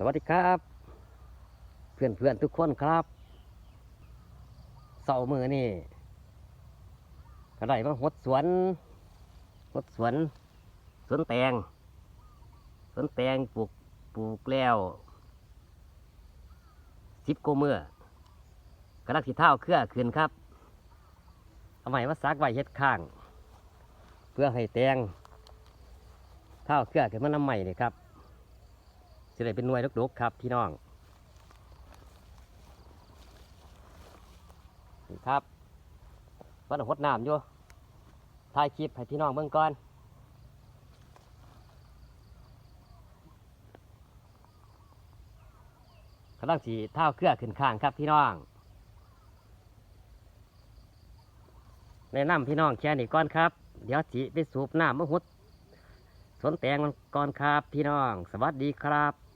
สวัสดีครับ เพื่อนเพื่อนๆทุกคนครับเสาร์มือนี่ก็ได้มาหดสวนหดสวน สวนแตง สวนแตงปลูกปลูกแล้วสิบกว่ามือกระดักสีเท้าเครือขึ้นครับเอาใหม่มาซักไว้เฮ็ดข้าง เพื่อให้แตงเท้าเครือขึ้นมาน้ำใหม่เลยครับ จะได้เป็นหน่วยดกๆครับพี่น้องนี่ครับวันหดน้ำอยู่ถ่ายคลิปให้พี่น้องเบิ่งก่อนกำลังสีเท้าเครือขึ้นข้างครับพี่น้องแนะนำพี่น้องแค่นี้ก่อนครับ เดี๋ยวจีไปสูบน้ำมะหุดสนแตงมันก่อนครับพี่น้อง สวัสดีครับ